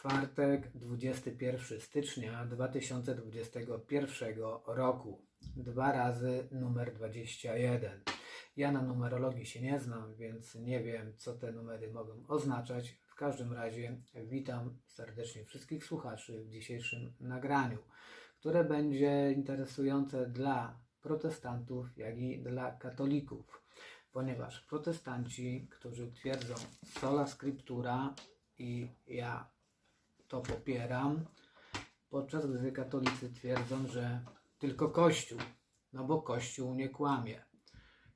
czwartek, 21 stycznia 2021 roku. Dwa razy numer 21. Ja na numerologii się nie znam, więc nie wiem, co te numery mogą oznaczać. W każdym razie witam serdecznie wszystkich słuchaczy w dzisiejszym nagraniu, które będzie interesujące dla protestantów, jak i dla katolików, ponieważ protestanci, którzy twierdzą sola scriptura i ja to popieram, podczas gdy katolicy twierdzą, że tylko Kościół, no bo Kościół nie kłamie.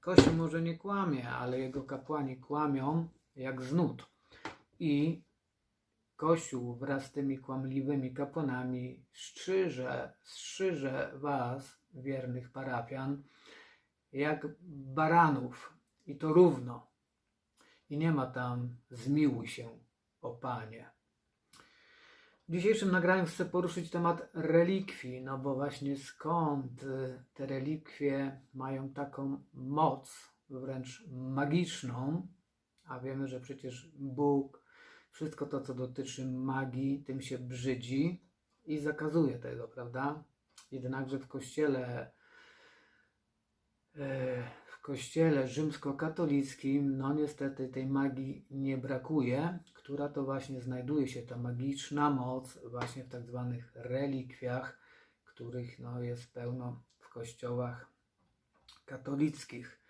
Kościół może nie kłamie, ale jego kapłani kłamią jak z nut. I Kościół wraz z tymi kłamliwymi kapłanami strzyże, strzyże was, wiernych parafian, jak baranów. I to równo. I nie ma tam zmiłuj się, o Panie. W dzisiejszym nagraniu chcę poruszyć temat relikwii, no bo właśnie skąd y, te relikwie mają taką moc, wręcz magiczną, a wiemy, że przecież Bóg wszystko to, co dotyczy magii, tym się brzydzi i zakazuje tego, prawda? Jednakże w kościele e, w kościele rzymskokatolickim, no niestety tej magii nie brakuje, która to właśnie znajduje się, ta magiczna moc właśnie w tak zwanych relikwiach, których no jest pełno w kościołach katolickich.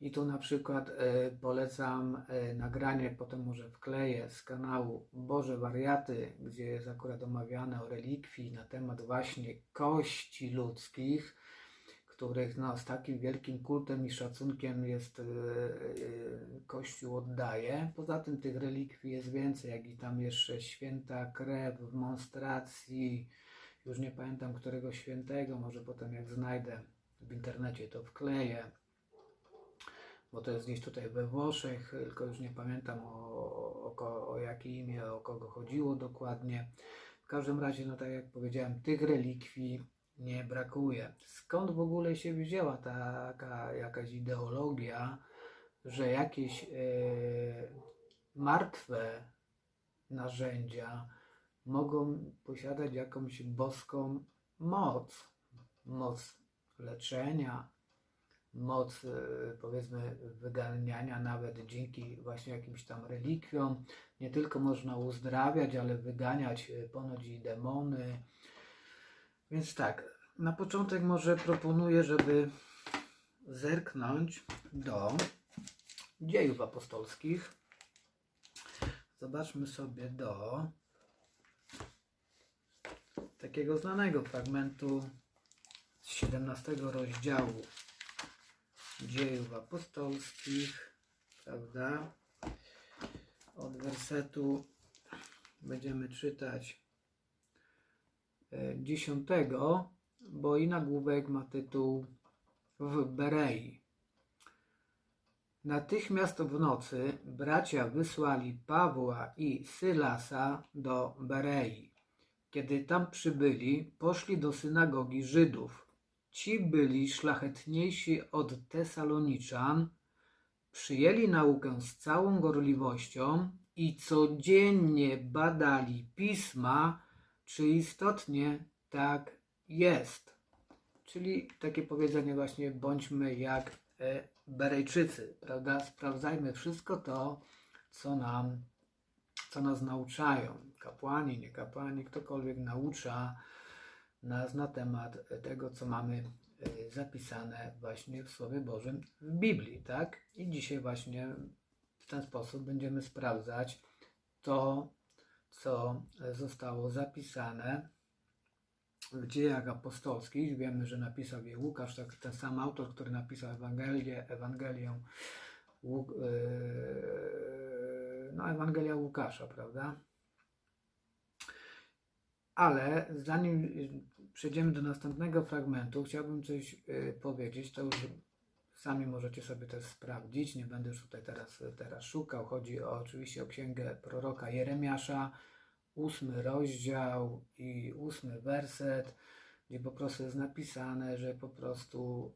I tu na przykład e, polecam e, nagranie, potem może wkleję z kanału Boże Wariaty, gdzie jest akurat omawiane o relikwii na temat właśnie kości ludzkich, których no, z takim wielkim kultem i szacunkiem jest e, e, Kościół oddaje. Poza tym tych relikwii jest więcej, jak i tam jeszcze święta krew w monstracji, już nie pamiętam którego świętego, może potem jak znajdę w internecie to wkleję bo to jest gdzieś tutaj we Włoszech, tylko już nie pamiętam o, o, o jakie imię, o kogo chodziło dokładnie. W każdym razie, no tak jak powiedziałem, tych relikwii nie brakuje. Skąd w ogóle się wzięła taka jakaś ideologia, że jakieś e, martwe narzędzia mogą posiadać jakąś boską moc, moc leczenia, moc e, powiedzmy wyganiania nawet dzięki właśnie jakimś tam relikwiom. Nie tylko można uzdrawiać, ale wyganiać e, ponoć i demony. Więc tak, na początek może proponuję, żeby zerknąć do dziejów apostolskich. Zobaczmy sobie do takiego znanego fragmentu z 17 rozdziału dziejów apostolskich, prawda? Od wersetu będziemy czytać dziesiątego, bo i nagłówek ma tytuł w Berei. Natychmiast w nocy bracia wysłali Pawła i Sylasa do Berei. Kiedy tam przybyli, poszli do synagogi Żydów Ci byli szlachetniejsi od Tesaloniczan, przyjęli naukę z całą gorliwością i codziennie badali pisma, czy istotnie tak jest. Czyli takie powiedzenie właśnie bądźmy jak e, Berejczycy, prawda? Sprawdzajmy wszystko to, co nam, co nas nauczają. Kapłani, nie kapłani, ktokolwiek naucza, nas na temat tego, co mamy e, zapisane właśnie w Słowie Bożym w Biblii, tak? I dzisiaj właśnie w ten sposób będziemy sprawdzać to, co zostało zapisane w dziejach apostolskich. Wiemy, że napisał je Łukasz, tak, ten sam autor, który napisał Ewangelię, Ewangelię Łuk, yy, no, Ewangelia Łukasza, prawda? Ale zanim przejdziemy do następnego fragmentu, chciałbym coś y, powiedzieć, to już sami możecie sobie też sprawdzić, nie będę już tutaj teraz, teraz szukał. Chodzi o, oczywiście o księgę proroka Jeremiasza, ósmy rozdział i ósmy werset, gdzie po prostu jest napisane, że po prostu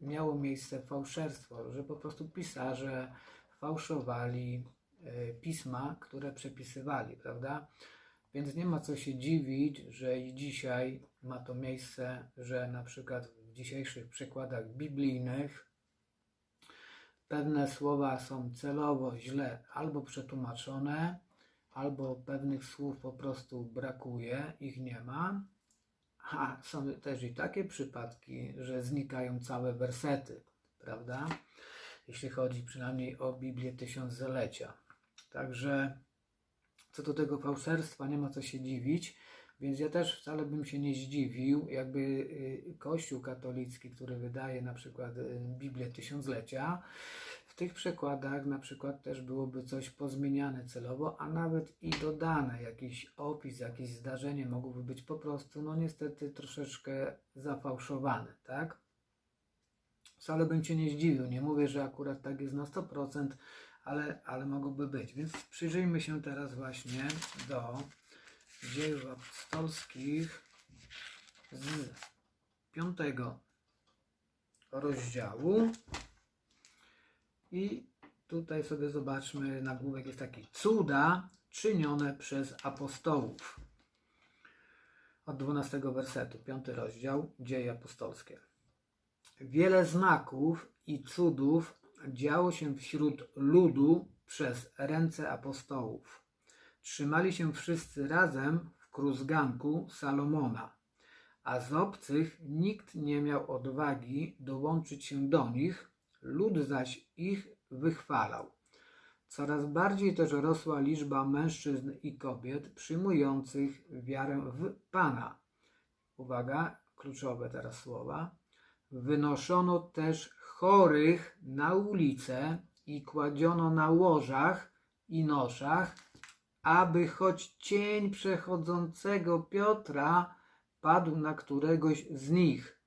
y, miało miejsce fałszerstwo, że po prostu pisarze fałszowali e, pisma, które przepisywali, prawda? Więc nie ma co się dziwić, że i dzisiaj ma to miejsce, że na przykład w dzisiejszych przekładach biblijnych pewne słowa są celowo źle albo przetłumaczone, albo pewnych słów po prostu brakuje, ich nie ma. A są też i takie przypadki, że znikają całe wersety, prawda? Jeśli chodzi przynajmniej o Biblię Tysiąclecia. Także co do tego fałszerstwa nie ma co się dziwić, więc ja też wcale bym się nie zdziwił, jakby y, Kościół katolicki, który wydaje na przykład y, Biblię Tysiąclecia, w tych przekładach na przykład też byłoby coś pozmieniane celowo, a nawet i dodane, jakiś opis, jakieś zdarzenie mogłoby być po prostu, no niestety troszeczkę zafałszowane, tak? Wcale bym się nie zdziwił, nie mówię, że akurat tak jest na 100%, ale, ale mogłoby być. Więc przyjrzyjmy się teraz właśnie do dziejów apostolskich z piątego rozdziału. I tutaj sobie zobaczmy, nagłówek jest taki cuda czynione przez apostołów. Od 12 wersetu, piąty rozdział, dzieje apostolskie. Wiele znaków i cudów działo się wśród ludu przez ręce apostołów. Trzymali się wszyscy razem w kruzganku Salomona, a z obcych nikt nie miał odwagi dołączyć się do nich, lud zaś ich wychwalał. Coraz bardziej też rosła liczba mężczyzn i kobiet przyjmujących wiarę w Pana. Uwaga, kluczowe teraz słowa. Wynoszono też chorych na ulicę i kładziono na łożach i noszach, aby choć cień przechodzącego Piotra padł na któregoś z nich.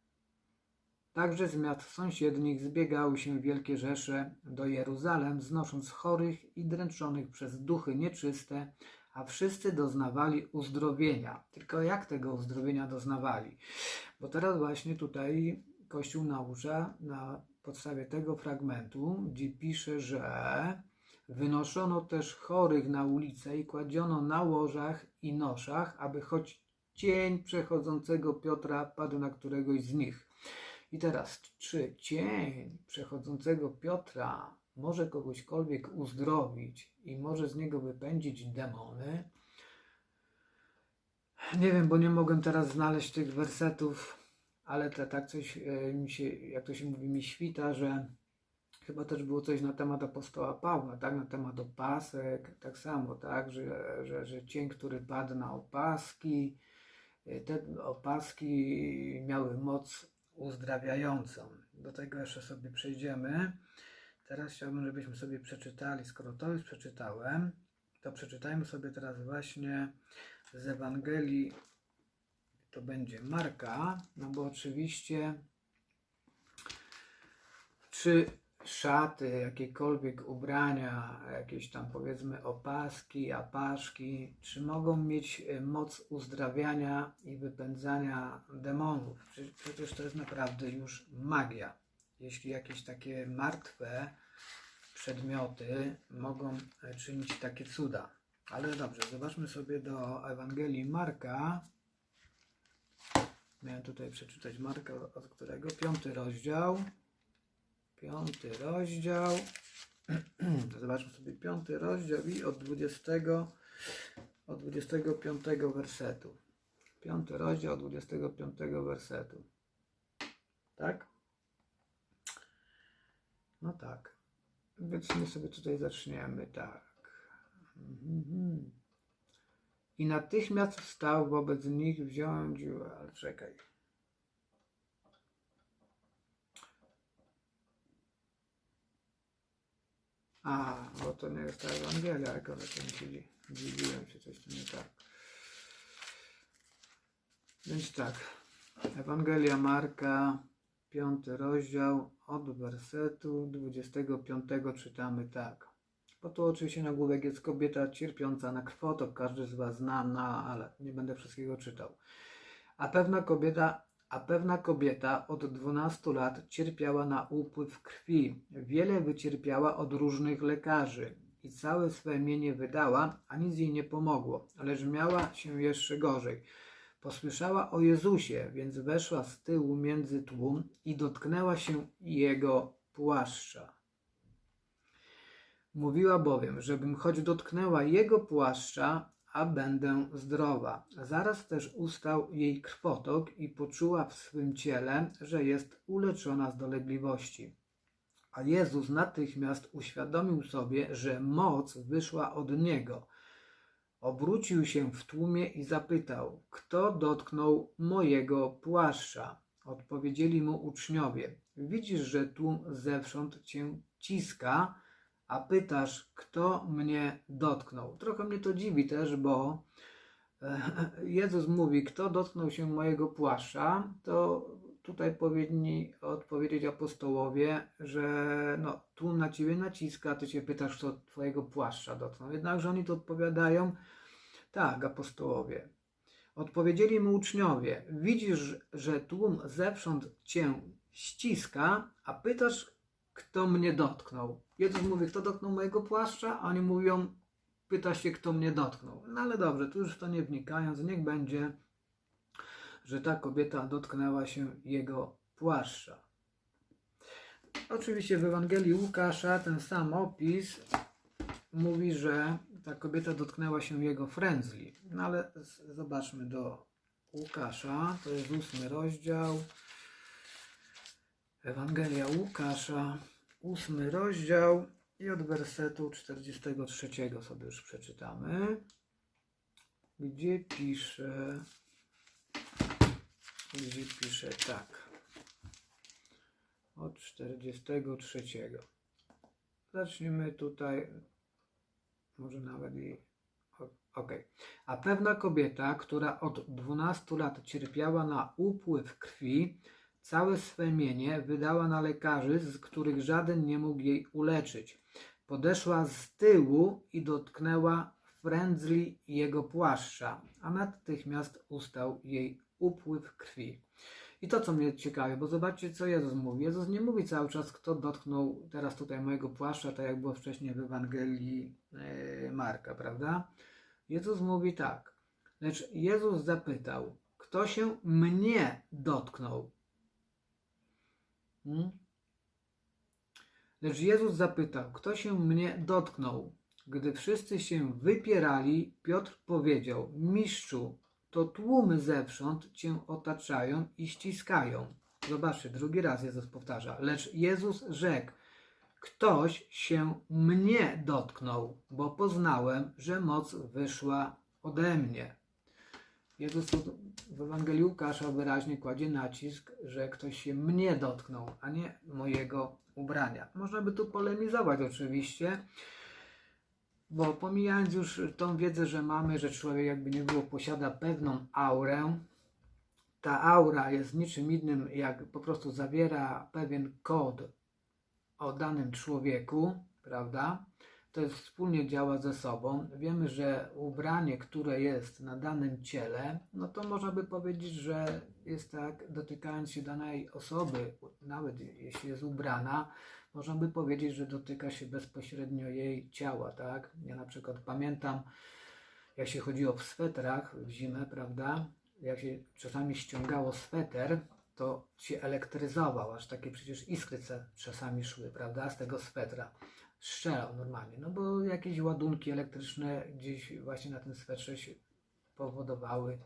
Także z miast sąsiednich zbiegały się wielkie rzesze do Jeruzalem, znosząc chorych i dręczonych przez duchy nieczyste, a wszyscy doznawali uzdrowienia. Tylko jak tego uzdrowienia doznawali? Bo teraz właśnie tutaj Kościół naucza na podstawie tego fragmentu, gdzie pisze, że wynoszono też chorych na ulicę i kładziono na łożach i noszach, aby choć cień przechodzącego Piotra padł na któregoś z nich. I teraz, czy cień przechodzącego Piotra może kogośkolwiek uzdrowić i może z niego wypędzić demony? Nie wiem, bo nie mogłem teraz znaleźć tych wersetów, ale to, tak coś e, mi się, jak to się mówi, mi świta, że chyba też było coś na temat apostoła Pawła, tak, na temat opasek, tak samo, tak, że, że, że cień, który padł na opaski, e, te opaski miały moc uzdrawiającą. Do tego jeszcze sobie przejdziemy. Teraz chciałbym, żebyśmy sobie przeczytali, skoro to już przeczytałem, to przeczytajmy sobie teraz właśnie z Ewangelii, to będzie Marka, no bo oczywiście czy szaty, jakiekolwiek ubrania, jakieś tam powiedzmy opaski, apaszki, czy mogą mieć e, moc uzdrawiania i wypędzania demonów? Przecież to jest naprawdę już magia. Jeśli jakieś takie martwe przedmioty mogą e, czynić takie cuda. Ale dobrze, zobaczmy sobie do Ewangelii Marka. Miałem tutaj przeczytać Marka, od którego? Piąty rozdział. Piąty rozdział. Zobaczmy sobie piąty rozdział i od 20, od 25 wersetu. Piąty rozdział od 25 wersetu. Tak? No tak. Więc my sobie tutaj zaczniemy tak. Mhm. I natychmiast wstał wobec nich, wziąłem dziurę, ale czekaj. A, bo to nie jest ta Ewangelia, jak ona tam siedzi. Dziwiłem się, coś tu nie tak. Więc tak. Ewangelia Marka, piąty rozdział, od wersetu 25 czytamy tak. Bo tu oczywiście nagłówek jest kobieta cierpiąca na krwotok, każdy z Was zna, no, ale nie będę wszystkiego czytał. A pewna kobieta a pewna kobieta od 12 lat cierpiała na upływ krwi. Wiele wycierpiała od różnych lekarzy i całe swe mienie wydała, a nic jej nie pomogło, lecz miała się jeszcze gorzej. Posłyszała o Jezusie, więc weszła z tyłu między tłum i dotknęła się jego płaszcza. Mówiła bowiem, żebym choć dotknęła jego płaszcza, a będę zdrowa. Zaraz też ustał jej krwotok i poczuła w swym ciele, że jest uleczona z dolegliwości. A Jezus natychmiast uświadomił sobie, że moc wyszła od niego. Obrócił się w tłumie i zapytał: Kto dotknął mojego płaszcza? Odpowiedzieli mu uczniowie: Widzisz, że tłum zewsząd cię ciska, a pytasz, kto mnie dotknął. Trochę mnie to dziwi też, bo e, Jezus mówi, kto dotknął się mojego płaszcza, to tutaj powinni odpowiedzieć apostołowie, że no, tu na ciebie naciska, ty się pytasz, kto twojego płaszcza dotknął. Jednakże oni to odpowiadają, tak, apostołowie. Odpowiedzieli mu uczniowie, widzisz, że tłum zewsząd cię ściska, a pytasz, kto mnie dotknął. Jezus mówi, kto dotknął mojego płaszcza, a oni mówią, pyta się, kto mnie dotknął. No ale dobrze, tu już w to nie wnikając, niech będzie, że ta kobieta dotknęła się jego płaszcza. Oczywiście w Ewangelii Łukasza ten sam opis mówi, że ta kobieta dotknęła się jego frędzli. No ale zobaczmy do Łukasza, to jest ósmy rozdział. Ewangelia Łukasza, ósmy rozdział i od wersetu 43 sobie już przeczytamy, gdzie pisze, gdzie pisze tak, od 43. Zacznijmy tutaj, może nawet i, o- okej. A pewna kobieta, która od 12 lat cierpiała na upływ krwi, Całe swe mienie wydała na lekarzy, z których żaden nie mógł jej uleczyć. Podeszła z tyłu i dotknęła frędzli jego płaszcza, a natychmiast ustał jej upływ krwi. I to, co mnie ciekawi, bo zobaczcie, co Jezus mówi. Jezus nie mówi cały czas, kto dotknął teraz tutaj mojego płaszcza, tak jak było wcześniej w Ewangelii e, Marka, prawda? Jezus mówi tak. Lecz Jezus zapytał, kto się mnie dotknął? Hmm? Lecz Jezus zapytał, kto się mnie dotknął? Gdy wszyscy się wypierali, Piotr powiedział, mistrzu, to tłumy zewsząd cię otaczają i ściskają. Zobaczcie, drugi raz Jezus powtarza. Lecz Jezus rzekł, ktoś się mnie dotknął, bo poznałem, że moc wyszła ode mnie. Jezus w Ewangelii Łukasza wyraźnie kładzie nacisk, że ktoś się mnie dotknął, a nie mojego ubrania. Można by tu polemizować oczywiście, bo pomijając już tą wiedzę, że mamy, że człowiek jakby nie było posiada pewną aurę, ta aura jest niczym innym, jak po prostu zawiera pewien kod o danym człowieku, prawda? To jest wspólnie działa ze sobą. Wiemy, że ubranie, które jest na danym ciele, no to można by powiedzieć, że jest tak, dotykając się danej osoby, nawet jeśli jest ubrana, można by powiedzieć, że dotyka się bezpośrednio jej ciała, tak? Ja na przykład pamiętam, jak się chodziło w swetrach w zimę, prawda? Jak się czasami ściągało sweter, to się elektryzował, aż takie przecież iskry czasami szły, prawda, z tego swetra. Strzelał normalnie, no bo jakieś ładunki elektryczne gdzieś właśnie na tym swetrze powodowały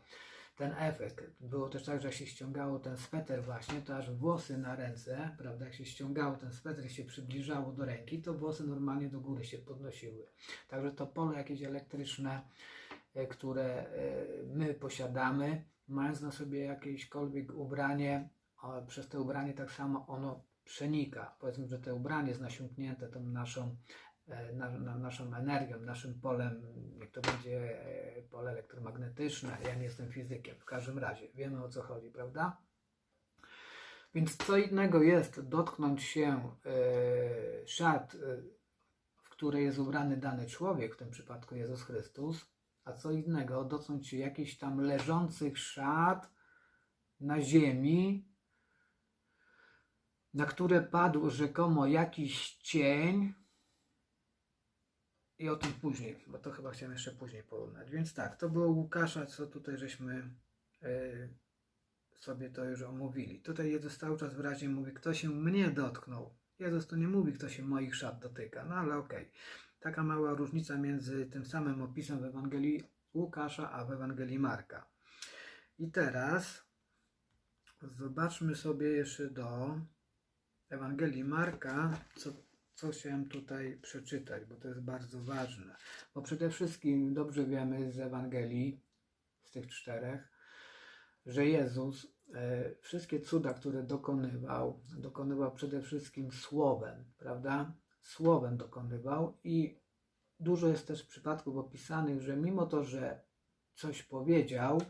ten efekt. Było też tak, że jak się ściągało ten sweter właśnie, to aż włosy na ręce, prawda, jak się ściągało ten sweter się przybliżało do ręki, to włosy normalnie do góry się podnosiły. Także to pole jakieś elektryczne, e, które e, my posiadamy, mając na sobie jakiekolwiek ubranie, przez to ubranie tak samo ono przenika. Powiedzmy, że to ubranie jest nasiąknięte tą naszą, e, na, na, naszą energią, naszym polem, jak to będzie e, pole elektromagnetyczne. Ja nie jestem fizykiem, w każdym razie wiemy o co chodzi, prawda? Więc co innego jest dotknąć się e, szat, e, w której jest ubrany dany człowiek, w tym przypadku Jezus Chrystus, a co innego dotknąć się jakichś tam leżących szat na ziemi, na które padł rzekomo jakiś cień, i o tym później, bo to chyba chciałem jeszcze później porównać. Więc tak, to było Łukasza, co tutaj żeśmy y, sobie to już omówili. Tutaj Jezus cały czas wyraźnie mówi, kto się mnie dotknął. Jezus tu nie mówi, kto się moich szat dotyka, no ale okej. Taka mała różnica między tym samym opisem w Ewangelii Łukasza, a w Ewangelii Marka. I teraz zobaczmy sobie jeszcze do Ewangelii Marka, co, co chciałem tutaj przeczytać, bo to jest bardzo ważne. Bo przede wszystkim dobrze wiemy z Ewangelii, z tych czterech, że Jezus e, wszystkie cuda, które dokonywał, dokonywał przede wszystkim słowem, prawda? Słowem dokonywał i dużo jest też przypadków opisanych, że mimo to, że coś powiedział,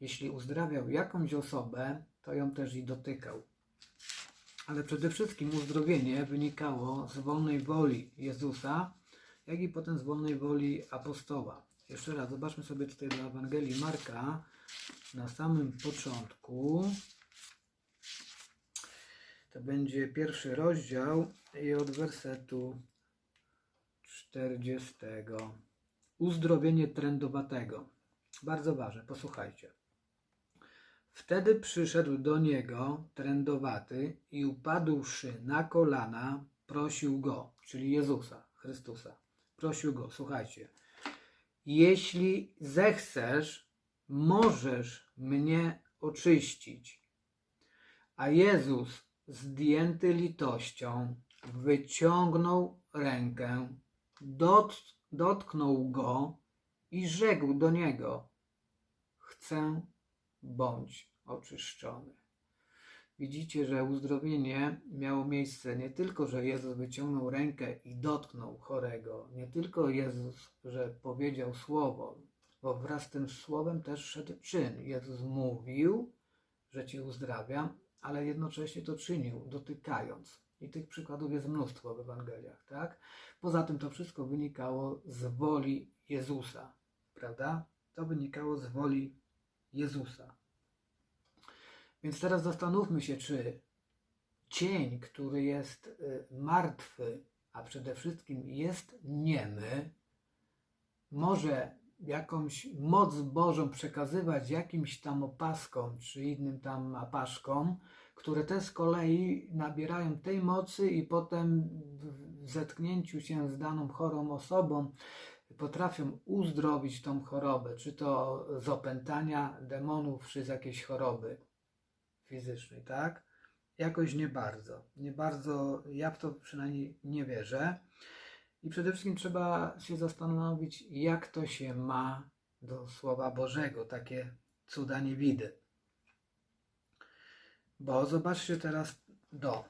jeśli uzdrawiał jakąś osobę, to ją też i dotykał. Ale przede wszystkim uzdrowienie wynikało z wolnej woli Jezusa, jak i potem z wolnej woli apostoła. Jeszcze raz, zobaczmy sobie tutaj do Ewangelii Marka na samym początku. To będzie pierwszy rozdział i od wersetu 40. Uzdrowienie trędowatego. Bardzo ważne, posłuchajcie. Wtedy przyszedł do niego trędowaty i upadłszy na kolana, prosił go, czyli Jezusa, Chrystusa. Prosił go, słuchajcie. Jeśli zechcesz, możesz mnie oczyścić. A Jezus, zdjęty litością, wyciągnął rękę, dot, dotknął go i rzekł do niego: Chcę, bądź oczyszczony. Widzicie, że uzdrowienie miało miejsce nie tylko, że Jezus wyciągnął rękę i dotknął chorego, nie tylko Jezus, że powiedział słowo, bo wraz z tym słowem też szedł czyn. Jezus mówił, że ci uzdrawiam, ale jednocześnie to czynił, dotykając. I tych przykładów jest mnóstwo w Ewangeliach, tak? Poza tym to wszystko wynikało z woli Jezusa, prawda? To wynikało z woli Jezusa. Więc teraz zastanówmy się, czy cień, który jest y, martwy, a przede wszystkim jest niemy, może jakąś moc Bożą przekazywać jakimś tam opaskom czy innym tam apaszkom, które te z kolei nabierają tej mocy i potem w zetknięciu się z daną chorą osobą potrafią uzdrowić tą chorobę, czy to z opętania demonów, czy z jakiejś choroby fizycznej, tak? Jakoś nie bardzo. Nie bardzo, ja w to przynajmniej nie wierzę. I przede wszystkim trzeba się zastanowić, jak to się ma do Słowa Bożego, takie cuda niewidy. Bo zobaczcie teraz do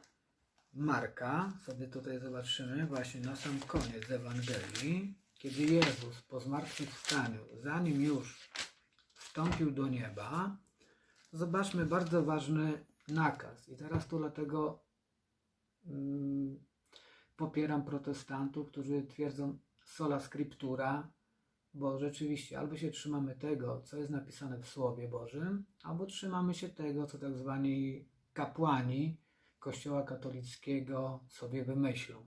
Marka, sobie tutaj zobaczymy właśnie na sam koniec Ewangelii, kiedy Jezus po zmartwychwstaniu, zanim już wstąpił do nieba, zobaczmy bardzo ważny nakaz. I teraz tu dlatego mm, popieram protestantów, którzy twierdzą sola scriptura, bo rzeczywiście albo się trzymamy tego, co jest napisane w Słowie Bożym, albo trzymamy się tego, co tak zwani kapłani Kościoła katolickiego sobie wymyślą.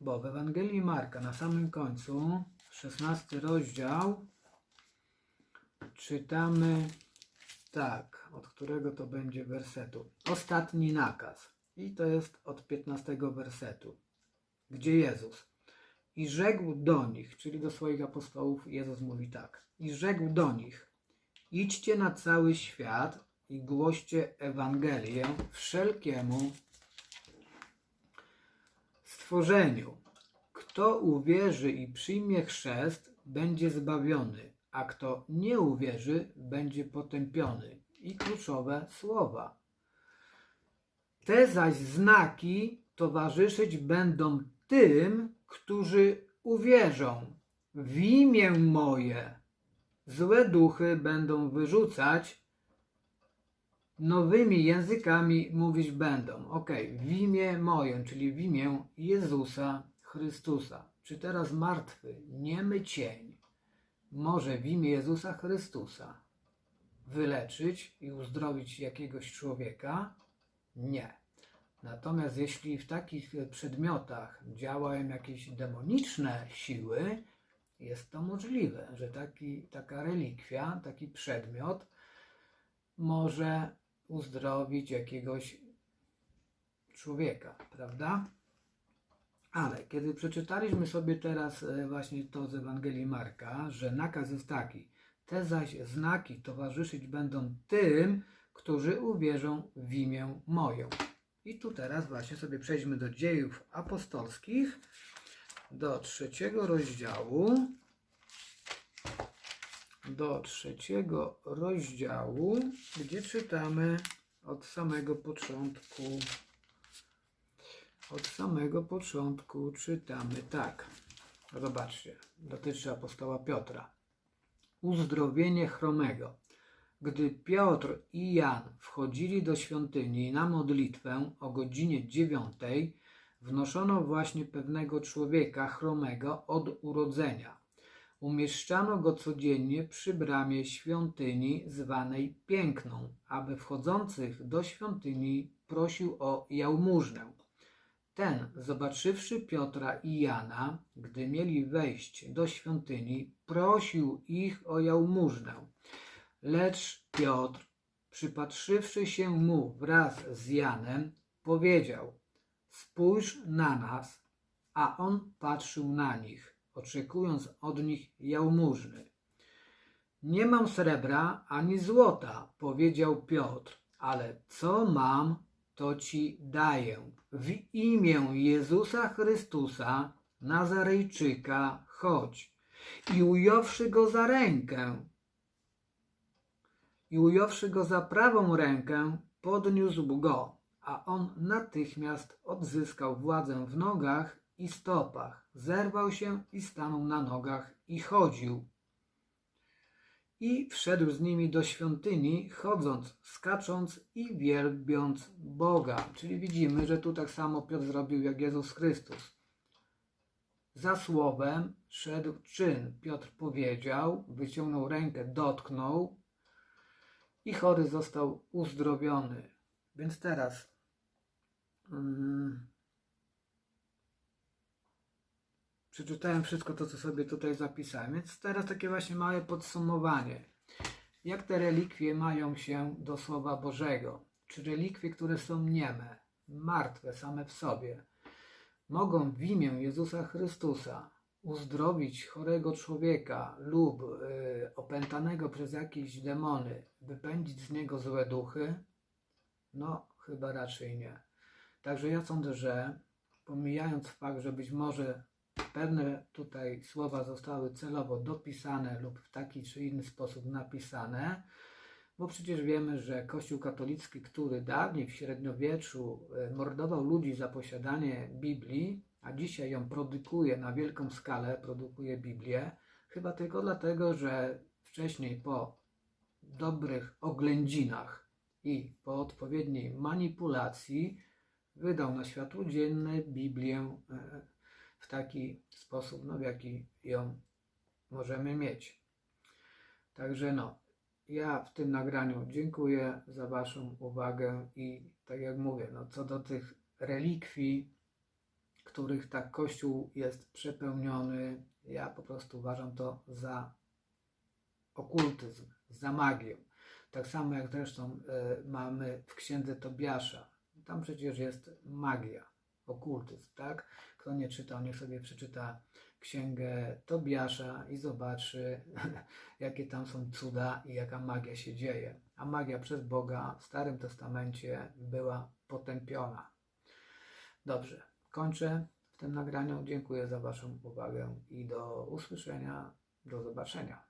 Bo w Ewangelii Marka na samym końcu, 16 rozdział, czytamy tak, od którego to będzie wersetu. Ostatni nakaz. I to jest od 15 wersetu, gdzie Jezus i rzekł do nich, czyli do swoich apostołów, Jezus mówi tak. I rzekł do nich: Idźcie na cały świat i głoście Ewangelię wszelkiemu stworzeniu. Kto uwierzy i przyjmie chrzest, będzie zbawiony, a kto nie uwierzy, będzie potępiony. I kluczowe słowa. Te zaś znaki towarzyszyć będą tym, którzy uwierzą. W imię moje złe duchy będą wyrzucać, nowymi językami mówić będą. Ok, w imię moje, czyli w imię Jezusa Chrystusa. Czy teraz martwy, niemy cień może w imię Jezusa Chrystusa wyleczyć i uzdrowić jakiegoś człowieka? Nie. Natomiast jeśli w takich przedmiotach działają jakieś demoniczne siły, jest to możliwe, że taki, taka relikwia, taki przedmiot może uzdrowić jakiegoś człowieka, prawda? Ale kiedy przeczytaliśmy sobie teraz e, właśnie to z Ewangelii Marka, że nakaz jest taki, te zaś znaki towarzyszyć będą tym, którzy uwierzą w imię moją. I tu teraz właśnie sobie przejdźmy do dziejów apostolskich, do trzeciego rozdziału. Do trzeciego rozdziału, gdzie czytamy od samego początku. Od samego początku czytamy tak. Zobaczcie, dotyczy apostoła Piotra. Uzdrowienie chromego. Gdy Piotr i Jan wchodzili do świątyni na modlitwę o godzinie dziewiątej, wnoszono właśnie pewnego człowieka chromego od urodzenia. Umieszczano go codziennie przy bramie świątyni zwanej Piękną, aby wchodzących do świątyni prosił o jałmużnę. Ten, zobaczywszy Piotra i Jana, gdy mieli wejść do świątyni, prosił ich o jałmużnę. Lecz Piotr, przypatrzywszy się mu wraz z Janem, powiedział: Spójrz na nas, a on patrzył na nich, oczekując od nich jałmużny. Nie mam srebra ani złota, powiedział Piotr, ale co mam, to ci daję. W imię Jezusa Chrystusa, Nazarejczyka, chodź. I ująwszy go za rękę, i ująwszy go za prawą rękę, podniósł go, a on natychmiast odzyskał władzę w nogach i stopach, zerwał się i stanął na nogach i chodził. I wszedł z nimi do świątyni, chodząc, skacząc i wielbiąc Boga. Czyli widzimy, że tu tak samo Piotr zrobił jak Jezus Chrystus. Za słowem szedł czyn. Piotr powiedział, wyciągnął rękę, dotknął i chory został uzdrowiony. Więc teraz mm, przeczytałem wszystko to, co sobie tutaj zapisałem. Więc teraz takie właśnie małe podsumowanie. Jak te relikwie mają się do Słowa Bożego? Czy relikwie, które są nieme, martwe same w sobie, mogą w imię Jezusa Chrystusa uzdrowić chorego człowieka lub y, opętanego przez jakieś demony, wypędzić z niego złe duchy? No, chyba raczej nie. Także ja sądzę, że pomijając fakt, że być może pewne tutaj słowa zostały celowo dopisane lub w taki czy inny sposób napisane, bo przecież wiemy, że Kościół katolicki, który dawniej w średniowieczu y, mordował ludzi za posiadanie Biblii, a dzisiaj ją produkuje na wielką skalę, produkuje Biblię, chyba tylko dlatego, że wcześniej po dobrych oględzinach i po odpowiedniej manipulacji wydał na światło dzienne Biblię e, w taki sposób, no, w jaki ją możemy mieć. Także no, ja w tym nagraniu dziękuję za Waszą uwagę i tak jak mówię, no, co do tych relikwii, których tak Kościół jest przepełniony, ja po prostu uważam to za okultyzm, za magię. Tak samo jak zresztą y, mamy w księdze Tobiasza. Tam przecież jest magia, okultyzm, tak? Kto nie czytał, niech sobie przeczyta księgę Tobiasza i zobaczy, jakie tam są cuda i jaka magia się dzieje. A magia przez Boga w Starym Testamencie była potępiona. Dobrze, kończę w tym nagraniu. Dziękuję za Waszą uwagę i do usłyszenia, do zobaczenia.